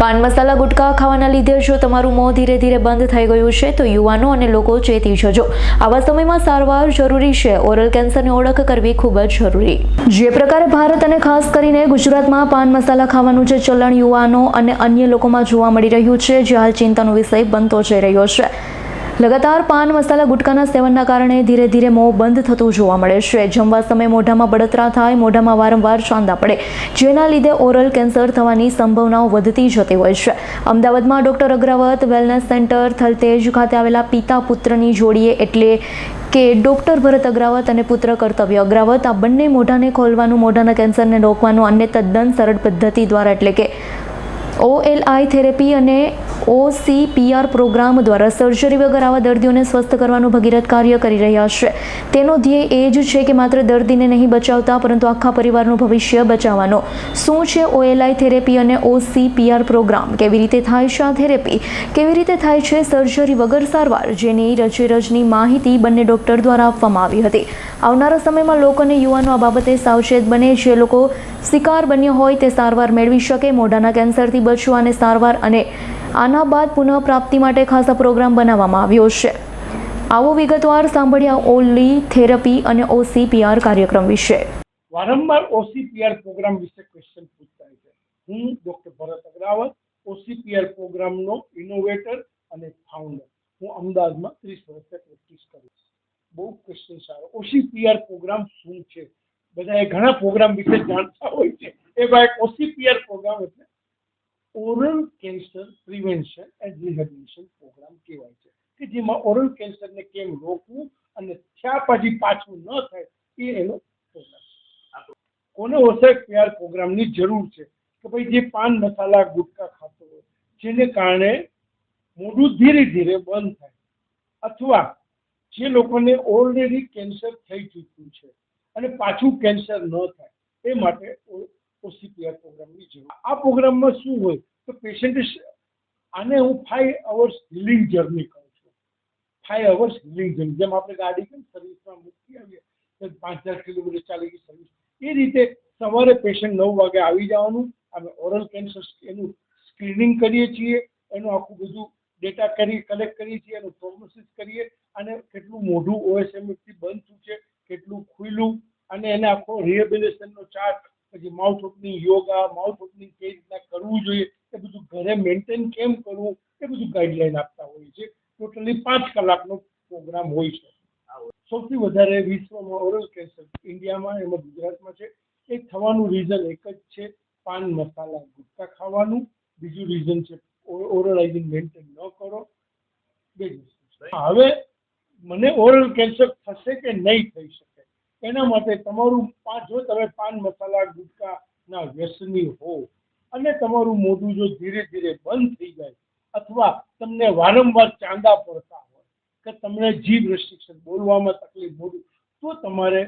પાન મસાલા ગુટકા ખાવાના લીધે જો તમારું મોં ધીરે ધીરે બંધ થઈ ગયું છે, તો યુવાનો અને લોકો ચેતી જજો. આવા સમયમાં સારવાર જરૂરી છે. ઓરલ કેન્સરની ઓળખ કરવી ખૂબ જ જરૂરી. જે પ્રકારે ભારત અને ખાસ કરીને ગુજરાતમાં પાન મસાલા ખાવાનું જે ચલણ યુવાનો અને અન્ય લોકોમાં જોવા મળી રહ્યું છે, જે હાલ ચિંતાનો વિષય બનતો જઈ રહ્યો છે. લગાતાર પાન મસાલા ગુટકાના સેવનના કારણે ધીરે ધીરે મોં બંધ થતું જોવા મળે છે. જમવા સમયે મોઢામાં બળતરા થાય, મોઢામાં વારંવાર ચાંદા પડે, જેના લીધે ઓરલ કેન્સર થવાની સંભાવનાઓ વધતી જતી હોય છે. અમદાવાદમાં doctor Agravat wellness centre Thaltej ખાતે આવેલા પિતા પુત્રની જોડીએ એટલે કે ડૉક્ટર ભરત અગ્રાવત અને પુત્ર કર્તવ્ય અગ્રાવત, આ બંને મોઢાને ખોલવાનું, મોઢાના કેન્સરને રોકવાનું અને તદ્દન સરળ પદ્ધતિ દ્વારા એટલે કે ઓએલઆઈ થેરેપી અને ઓસીપીઆર પ્રોગ્રામ દ્વારા સર્જરી વગર આવા દર્દીઓને સ્વસ્થ કરવાનું ભગીરથ કાર્ય કરી રહ્યા છે. તેનો ધ્યેય એ જ છે કે માત્ર દર્દીને નહીં બચાવતા, પરંતુ આખા પરિવારનું ભવિષ્ય બચાવવાનો. શું છે ઓએલઆઈ થેરેપી અને ઓસીપીઆર પ્રોગ્રામ? કેવી રીતે થાય છે આ થેરેપી? કેવી રીતે થાય છે સર્જરી વગર સારવાર? જેની રજેરજની માહિતી બંને ડોક્ટર દ્વારા આપવામાં આવી હતી. આવનારા સમયમાં લોકો અને યુવાનો આ બાબતે સાવચેત બને. જે લોકો શિકાર બન્યો હોય તે સારવાર મેળવી શકે. મોઢાના કેન્સરથી બચવા અને સારવાર અને આના બાદ પુનઃપ્રાપ્તિ માટે ખાસ પ્રોગ્રામ બનાવવામાં આવ્યો છે. આવો વિગતવાર સાંભળ્યા ઓલી, થેરપી અને ઓસીપીઆર કાર્યક્રમ વિશે. વારંવાર ઓસીપીઆર પ્રોગ્રામ વિશે ક્વેશ્ચન પૂછતા છે. હું ડૉક્ટર ભરત અગ્રાવત ઓસીપીઆર પ્રોગ્રામનો ઇનોવેટર અને ફાઉન્ડર હું અમદાવાદમાં ત્રીસ વર્ષથી પ્રેક્ટિસ કરું બહુ ક્વેશ્ચન સારો. ઓસીપીઆર પ્રોગ્રામ શું છે? બધાએ ઘણા પ્રોગ્રામ વિશે જાણતા હોય છે. એ ભાઈ ઓસીપીઆર પ્રોગ્રામ એટલે oral cancer prevention and rehabilitation programme કહેવાય છે. કે જેમાં ઓરલ કેન્સરને કેમ રોકવું અને થયા પછી પાછું ન થાય એ એનો પ્રોગ્રામ છે. કોને ઓસીપીઆર પ્રોગ્રામની જરૂર છે કે ભાઈ જે પાન મસાલા ગુટકા ખાતો હોય, જેને કારણે મોઢું ધીરે ધીરે બંધ થાય. અથવા જે લોકોને ઓલરેડી કેન્સર થઈ ચૂક્યું છે અને પાછું કેન્સર ન થાય, એ માટે ઓસીપીઆર પ્રોગ્રામની જરૂર. આ પ્રોગ્રામમાં શું હોય? તો પેશન્ટ આને હું ફાઈવ અવર્સ હિલિંગ જર્ની કહું છું. ફાઈવ અવર્સ હિલિંગ જર્ની જેમ આપણે ગાડી કેમ સર્વિસમાં મૂકી આવીએ પાંચ હજાર કિલોમીટર ચાલી ગઈ સર્વિસ એ રીતે સવારે પેશન્ટ નવ વાગે આવી જવાનું. અમે ઓરલ કેન્સર એનું સ્ક્રીનિંગ કરીએ છીએ. એનું આખું બધું ડેટા કરી કલેક્ટ કરીએ છીએ. એનું પ્રોગ્નોસિસ કરીએ. અને કેટલું મોઢું ઓએસએમએફથી બંધ થયું છે, કેટલું ખુલ્લું. અને એને આખો રિહેબિલેશનનો ચાર્ટ પછી mouth opening yoga mouth opening કઈ રીતના કરવું જોઈએ એ બધું ઘરે મેન્ટેન કેમ કરવું એ બધું ગાઈડલાઈન આપતા હોય છે. ટોટલી પાંચ કલાકનો પ્રોગ્રામ હોય છે. સૌથી વધારે વિશ્વમાં ઓરલ કેન્સર ઇન્ડિયામાં એમાં ગુજરાતમાં છે. એ થવાનું રીઝન એક જ છે, પાન મસાલા ગુટકા ખાવાનું. બીજું રીઝન છે ઓરલ હાઇજીન મેન્ટેન ન કરો. બે હવે મને ઓરલ કેન્સર થશે કે નહીં થઈ શકે? એના માટે તમારું જો તમે પાન મસાલા ગુટકાના વ્યસની હો અને તમારું મોઢું જો ધીરે ધીરે બંધ થઈ જાય અથવા તમને વારંવાર ચાંદા પડતા હોય કે તમને જીભ રેસ્ટ્રિક્શન બોલવામાં તકલીફ મોઢું, તો તમારે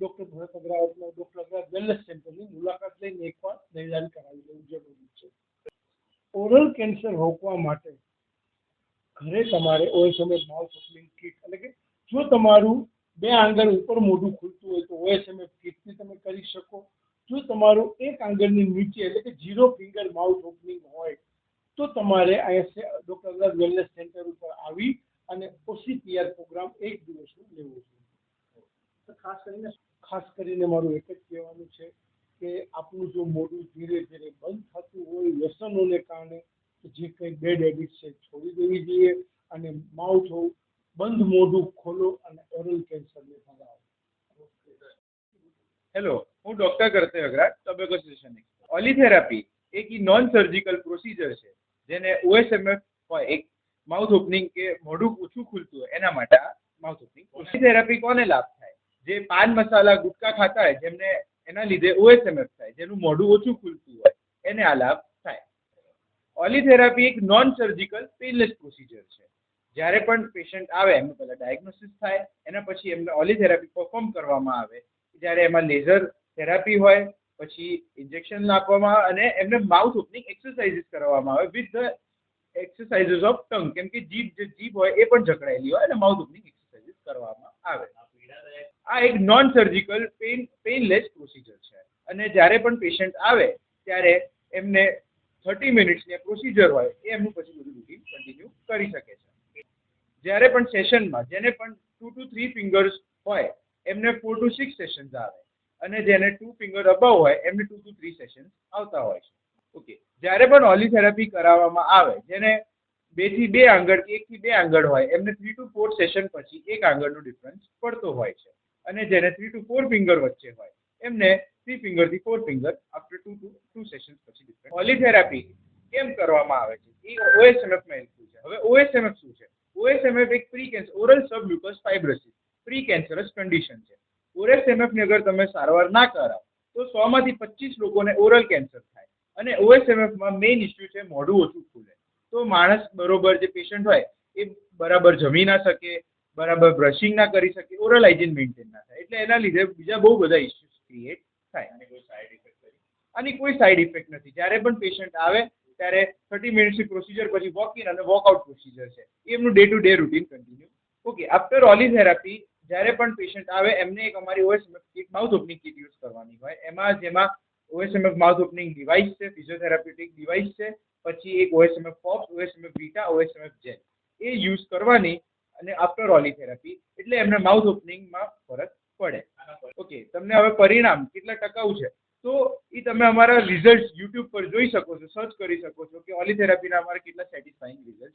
ડૉક્ટર ભરત અગ્રાવતના ડૉક્ટર અગ્રાવત વેલનેસ સેન્ટરની મુલાકાત લઈને એકવાર નિદાન કરાવી લેવું જરૂરી છે. ઓરલ કેન્સર રોકવા માટે ઘરે તમારે ઓએસએમએસ માઉથ ઓપનિંગ કીટ એટલે કે જો તમારું બે આંગળ ઉપર મોઢું ખુલતું હોય તો ઓએસએમએફ કીટથી તમે કરી શકો. જો તમારું એક આંગળની નીચે એટલે કે ઝીરો ફિંગર માઉથ ઓપનિંગ હોય તો તમારે અહીંયા ડોક્ટર અગ્રવાલ વેલનેસ સેન્ટર ઉપર આવી અને ઓસીપીઆર પ્રોગ્રામ એક દિવસનું લેવો જોઈએ ખાસ કરીને ખાસ કરીને મારું એક જ કહેવાનું છે કે આપણું જો મોઢું ધીરે ધીરે બંધ થતું હોય વ્યસનોને કારણે જે કંઈ બેડ હેબિટ છે છોડી દેવી જોઈએ અને માઉથ બંધ મોઢું ખોલો અને ઓરલ કેન્સરને હેલો હું doctor Kartavya Agravat tobacco session ઓલીથેરાપી એક નોન સર્જિકલ પ્રોસિજર છે, જેને ઓએસએમએફ હોય એક માઉથ ઓપનિંગ કે મોઢું ઓછું ખુલતું હોય, એના માટે માઉથ ઓપનિંગ ઓલીથેરાપી કોને લાભ થાય? જે પાન મસાલા, ગુટકા ખાતા હોય, જેમને એના લીધે ઓએસએમએફ થાય, જેનું મોઢું ઓછું ખુલતું હોય, એને આ લાભ થાય. ઓલીથેરાપી એક નોન સર્જિકલ પેનલેસ પ્રોસિજર છે. જ્યારે પણ પેશન્ટ આવે એમને પહેલાં ડાયગ્નોસિસ થાય, એના પછી એમને ઓલીથેરાપી પરફોર્મ કરવામાં આવે જ્યારે એમાં લેઝર થેરાપી હોય, પછી ઇન્જેક્શન નાખવામાં અને એમને માઉથ ઓપનિંગ એક્સરસાઇઝીસ કરવામાં આવે with the exercises of tongue કેમ કે જીભ, જે જીભ હોય એ પણ જકડાયેલી હોય અને માઉથ ઓપનિંગ એક્સરસાઇઝીસ કરવામાં આવે. આ એક non surgical pain painless procedure છે. અને જ્યારે પણ પેશન્ટ આવે, ત્યારે એમને થર્ટી મિનિટ્સની પ્રોસિજર હોય, એ એમનું પછી બધું રૂટીન કન્ટિન્યુ કરી શકે છે. જ્યારે પણ સેશનમાં જેને પણ ટુ ટુ થ્રી ફિંગર્સ હોય એમને ફોર ટુ સિક્સ સેશન્સ આવે. અને જેને ટુ ફિંગર અબાવ હોય, એમને ટુ ટુ થ્રી સેશન્સ આવતા હોય છે. ઓકે જ્યારે પણ ઓલી થેરાપી કરાવવામાં આવે, જેને બેથી બે આંગળ કે એક થી બે આંગળ હોય, એમને થ્રી ટુ ફોર સેશન પછી એક આંગળનો ડિફરન્સ પડતો હોય છે. અને જેને થ્રી ટુ ફોર ફિંગર વચ્ચે હોય, એમને three ફિંગરથી four finger after two two two session પછી ડિફરન્સ ઓલી થેરાપી કેમ કરવામાં આવે છે? એ ઓએસએમએફમાં શું છે? હવે ઓએસએમએફ શું છે? ઓએસએમએફ એક pre cancer oral submucous fibrosis pre cancerous condition છે. ઓએસએમએફ એમએફની અગર તમે સારવાર ના કરાવો તો સો માંથી પચીસ લોકોને ઓરલ કેન્સર થાય. અને ઓએસએમએફમાં મેઇન ઇસ્યુ છે મોઢું ઓછું ખુલે. તો માણસ બરોબર જે પેશન્ટ હોય એ બરાબર જમી ના શકે બરાબર બ્રશિંગ ના કરી શકે ઓરલ હાઇજીન મેન્ટેન ના થાય. એટલે એના લીધે બીજા બહુ બધા ઇસ્યુઝ ક્રિએટ થાય. અને કોઈ સાઈડ ઇફેક્ટ આની કોઈ સાઈડ ઇફેક્ટ નથી. જ્યારે પણ પેશન્ટ આવે ત્યારે થર્ટી મિનિટ્સની પ્રોસિજર પછી વોક ઇન અને વોકઆઉટ પ્રોસિજર છે. એમનું day to day routine continue okay after ઓલી થેરાપી જ્યારે પણ પેશન્ટ આવે, એમને એક અમારી OSMF kit mouth opening kit use કરવાની હોય. એમાં જેમાં ઓએસએમએફ માઉથ ઓપનિંગ ડિવાઇસ છે ફિઝિયોથેરાપ્યુટિક ડિવાઇસ છે, પછી એક OSMF pops OSMF beta OSMF gel એ યુઝ કરવાની અને આફ્ટર ઓલી થેરાપી એટલે એમને માઉથ ઓપનિંગમાં ફરક પડે. ઓકે તમને હવે પરિણામ કેટલા ટકાઉ છે? તો એ તમે અમારા રિઝલ્ટ યુટ્યુબ પર જોઈ શકો છો સર્ચ કરી શકો છો કે ઓલી થેરાપીના અમારા કેટલા સેટિસ્ફાઈંગ રિઝલ્ટ